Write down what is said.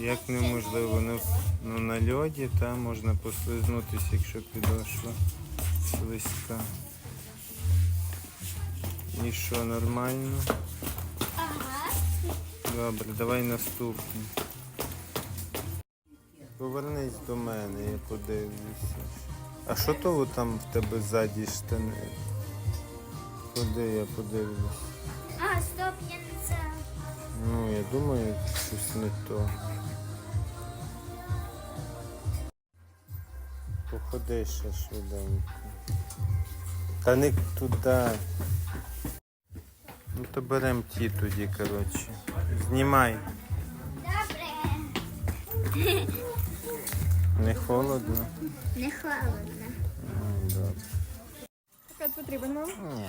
Як неможливо, ну, ну на льоді та можна послизнутися, якщо підошва слизька. І що, нормально? Ага. Добре, давай наступний. Повернись до мене, я подивлюся. А що то там в тебе ззаді штани? Куди я подивлюсь? А, стоп, я не це. Ну, я думаю, щось не то. Походи ще швиденько. Та не туди. Ну то берем ті тоді, коротше. Знімай. Добре. Не холодно? Не холодно. Ну, добре. Так, потрібен вам? Ні.